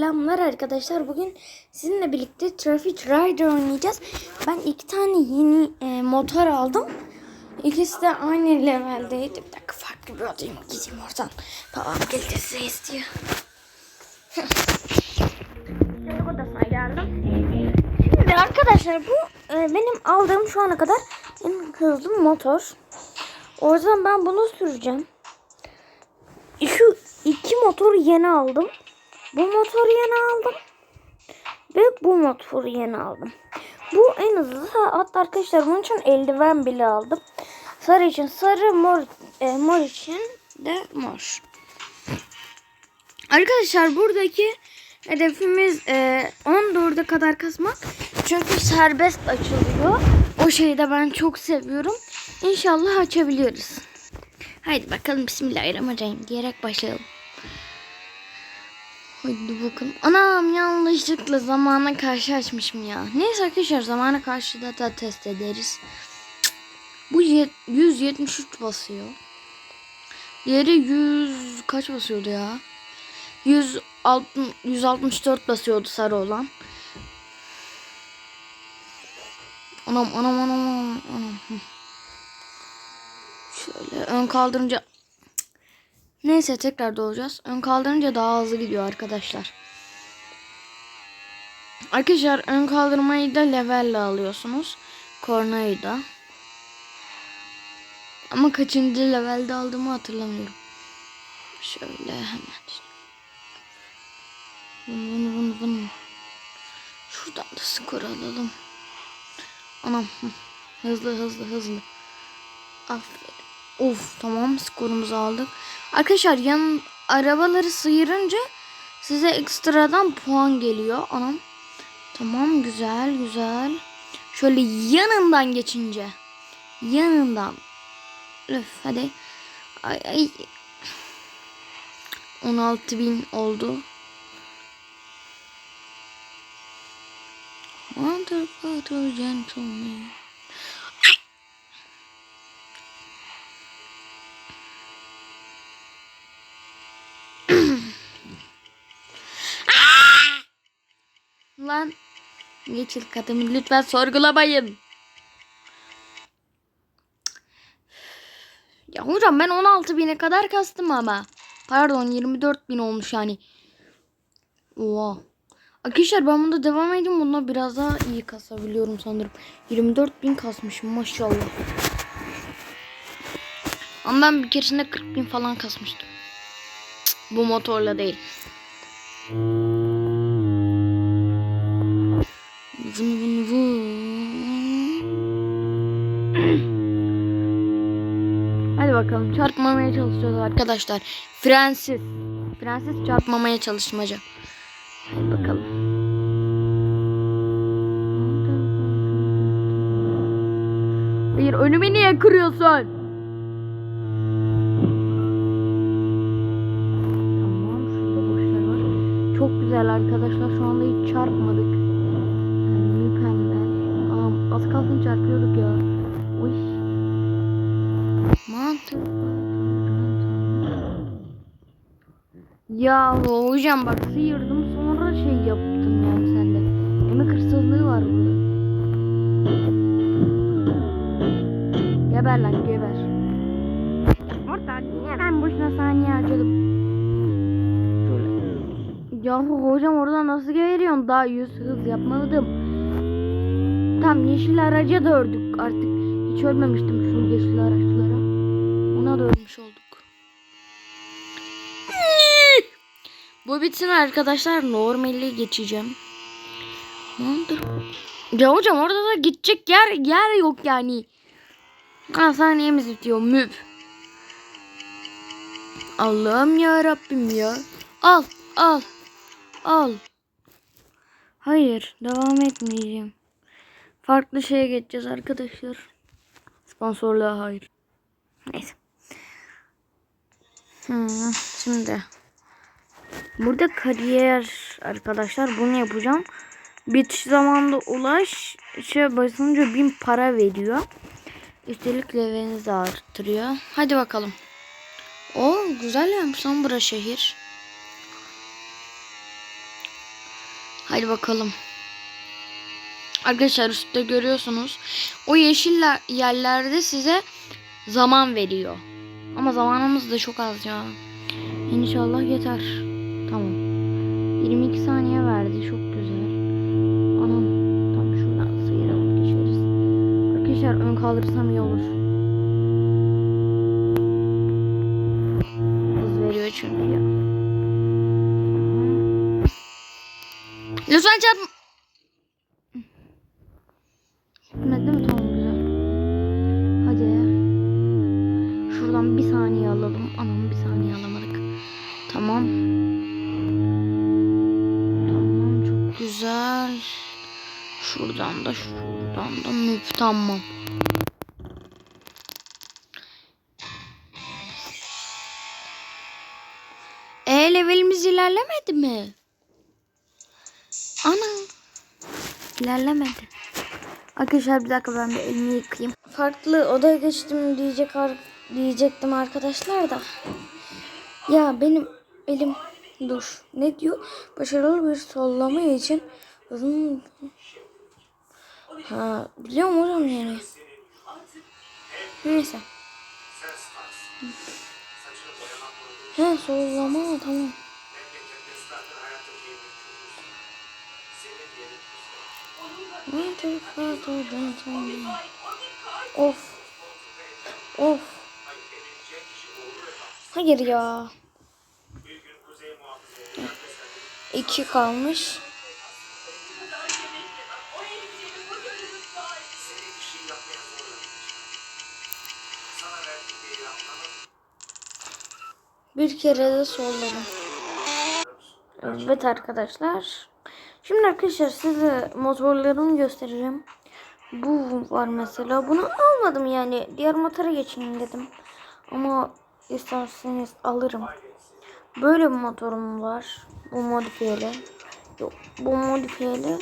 Selamlar arkadaşlar. Bugün sizinle birlikte Traffic Rider oynayacağız. Ben iki tane yeni e, motor aldım. İkisi de aynı leveldeydi. Bir dakika farklı bir odaya gideyim oradan. Babam geldi size istiyor. Şimdi odasına geldim. Şimdi arkadaşlar bu e, benim aldığım şu ana kadar en hızlı motor. O yüzden ben bunu süreceğim. Şu iki motoru yeni aldım. Bu motoru yeni aldım. Ve bu motoru yeni aldım. Bu en hızlı. Hatta arkadaşlar bunun için eldiven bile aldım. Sarı için sarı, mor, e, mor için de mor. Arkadaşlar buradaki hedefimiz e, 14'e kadar kasmak. Çünkü serbest açılıyor. O şeyi de ben çok seviyorum. İnşallah açabiliyoruz. Haydi bakalım Bismillahirrahmanirrahim diyerek başlayalım. Hadi bakalım. Anam yanlışlıkla zamana karşı açmışım ya. Neyse arkadaşlar zamana karşı da, test ederiz. Bu yet- 173 basıyor. Diğeri 100 kaç basıyordu ya? 160, 164 basıyordu sarı olan. Anam anam anam anam. Şöyle ön kaldırınca Neyse tekrar dolacağız. Ön kaldırınca daha hızlı gidiyor arkadaşlar. Arkadaşlar ön kaldırmayı da levelle alıyorsunuz. Kornayı da. Ama kaçıncı levelde aldığımı hatırlamıyorum. Şöyle hemen. Vın vın vın vın. Şuradan da skor alalım. Anam. hı. Hızlı hızlı hızlı. Aferin. Of tamam skorumuzu aldık. Arkadaşlar yan arabaları sıyırınca size ekstradan puan geliyor. Anam. Tamam güzel güzel. Şöyle yanından geçince. Yanından. Öf hadi. Ay ay. 16 bin oldu. Wonderful gentleman. Lan geçil kadını lütfen sorgulamayın. Ya hocam ben 16 bine kadar kastım ama. Pardon 24 bin olmuş yani. Oha. Arkadaşlar ben bunda devam edeyim. Bunda biraz daha iyi kasabiliyorum sanırım. 24 bin kasmışım maşallah. Ama ben bir keresinde 40 bin falan kasmıştım. Cık, bu motorla değil. Vın vın vın. Hadi bakalım çarpmamaya çalışacağız arkadaşlar. Frensiz. Frensiz çarpmamaya çalışmaca. Hadi bakalım. Hayır önümü niye kırıyorsun? Tamam şurada boşlar var. Çok güzel arkadaşlar şu anda hiç çarpmadık. Ya hocam bak sıyırdım sonra şey yaptın yani sende. Emek hırsızlığı var burada. Geber lan geber. Orada niye ben boşuna saniye harcadım? Yahu hocam orada nasıl geberiyorsun? Daha yüz hız yapmadım. Tam yeşil araca da ördük artık. Hiç ölmemiştim şu yeşil araçlara. Ona da ölmüş olduk. Bu bitsin arkadaşlar. Normali geçeceğim. Nedir? Ya hocam orada da gidecek yer yer yok yani. Ha saniyemiz bitiyor. Müp. Allah'ım ya Rabbim ya. Al al al. Hayır devam etmeyeceğim. Farklı şeye geçeceğiz arkadaşlar. Sponsorluğa hayır. Neyse. Hmm, şimdi. Burada kariyer arkadaşlar bunu yapacağım. Bitiş zamanında ulaş şey basınca bin para veriyor. Üstelik levelinizi de arttırıyor. Hadi bakalım. O güzel yapmış lan bura şehir. Hadi bakalım. Arkadaşlar üstte görüyorsunuz. O yeşil yerlerde size zaman veriyor. Ama zamanımız da çok az ya. İnşallah yeter. Tamam. 22 saniye verdi. Çok güzel. Anam. Tam şuradan sıyıralım geçeriz. Arkadaşlar ön kaldırsam iyi olur. Hız veriyor çünkü ya. Lütfen çarpma. Şuradan bir saniye alalım. Anam bir saniye alamadık. Tamam Şuradan da şuradan da müp tamam. E levelimiz ilerlemedi mi? Ana. İlerlemedi. Arkadaşlar bir dakika ben bir elimi yıkayayım. Farklı odaya geçtim diyecek diyecektim arkadaşlar da. Ya benim elim dur. Ne diyor? Başarılı bir sollama için uzun Ha biliyorum hocam yani. Neyse. He sollama tamam. Of. Of. Hayır ya. İki kalmış. Bir kere de solladım. Evet arkadaşlar. Şimdi arkadaşlar size motorlarımı göstereceğim. Bu var mesela. Bunu almadım yani. Diğer motora geçeyim dedim. Ama isterseniz alırım. Böyle bir motorum var. Bu modifiyeli. Yok. Bu modifiyeli.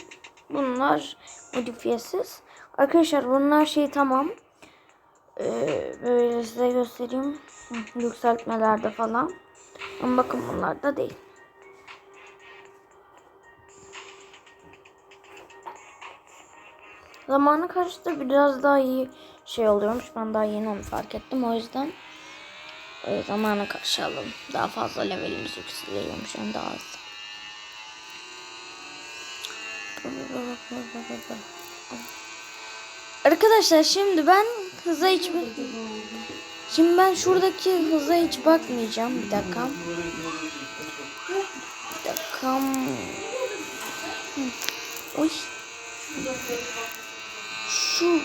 Bunlar modifiyesiz. Arkadaşlar bunlar şey tamam. Ee, böyle size göstereyim. Yükseltmelerde falan. Ama bakın bunlar da değil. Zamanı karşıda biraz daha iyi şey oluyormuş. Ben daha yeni onu fark ettim. O yüzden e, karşı alalım. Daha fazla levelimiz yükseliyormuş. Yani daha az. Arkadaşlar şimdi ben hıza hiç Şimdi ben şuradaki hıza hiç bakmayacağım. Bir dakika. Bir dakika. Oy. Şu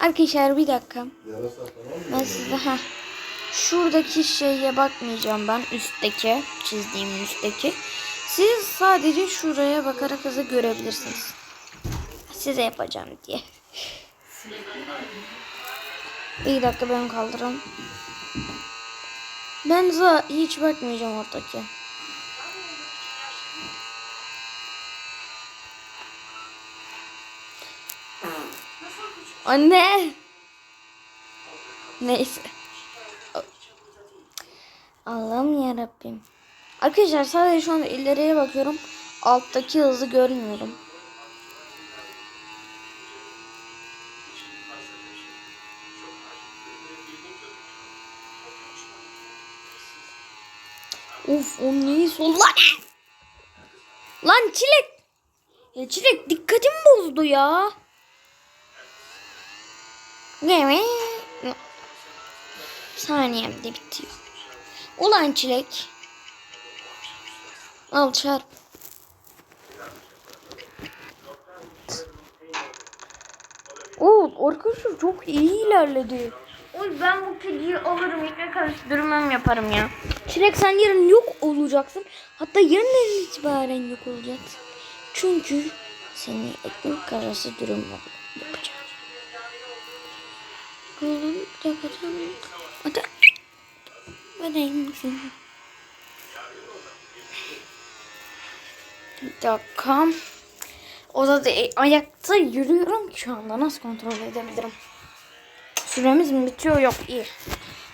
Arkadaşlar bir dakika. Ben size ha şuradaki şeye bakmayacağım ben üstteki çizdiğim üstteki. Siz sadece şuraya bakarak hızı görebilirsiniz. Size yapacağım diye. Bir dakika ben kaldıralım. Ben hıza hiç bakmayacağım oradaki. Anne. Neyse. Allah'ım ya Rabbim. Arkadaşlar sadece şu anda ileriye bakıyorum. Alttaki hızı görmüyorum. Uf o neyi sol lan. Çilek. Ya çilek dikkatim bozdu ya. Ne mi? Saniyem de bitiyor. Ulan çilek. Al çarp. Oo arkadaşlar çok iyi ilerledi. Oy ben bu kediyi alırım ekmek karıştırmam yaparım ya. Çilek sen yarın yok olacaksın. Hatta yarın itibaren yok olacaksın. Çünkü seni ekmek karası dürüm yapacağım. Oğlum yapacağım. Hadi. Vereyim misin? Bir dakika. Odada e, ayakta yürüyorum şu anda. Nasıl kontrol edebilirim? Süremiz mi bitiyor? Yok iyi.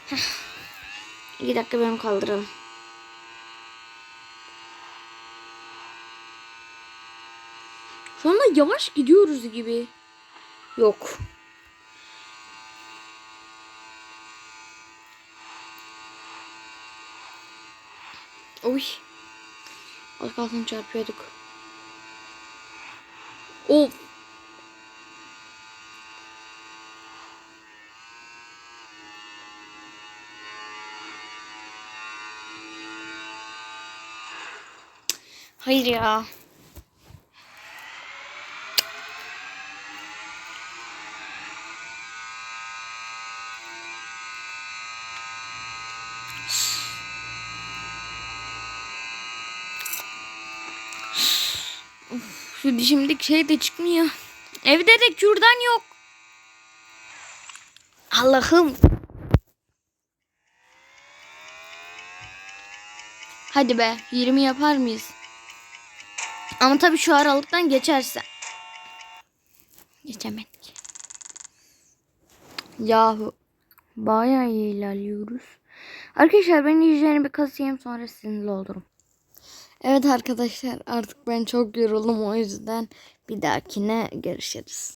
Heh. İki dakika benim kaldıralım. Şu anda yavaş gidiyoruz gibi. Yok. Oy. Az kalsın çarpıyorduk. Of. Hayır ya. Of, şu dişimdeki şey de çıkmıyor. Evde de kürdan yok. Allah'ım. Hadi be 20 yapar mıyız? Ama tabii şu aralıktan geçerse. Geçemedik. Yahu. Bayağı iyi ilerliyoruz. Arkadaşlar ben yüzlerini bir kasayım sonra sizinle olurum. Evet arkadaşlar artık ben çok yoruldum o yüzden bir dahakine görüşürüz.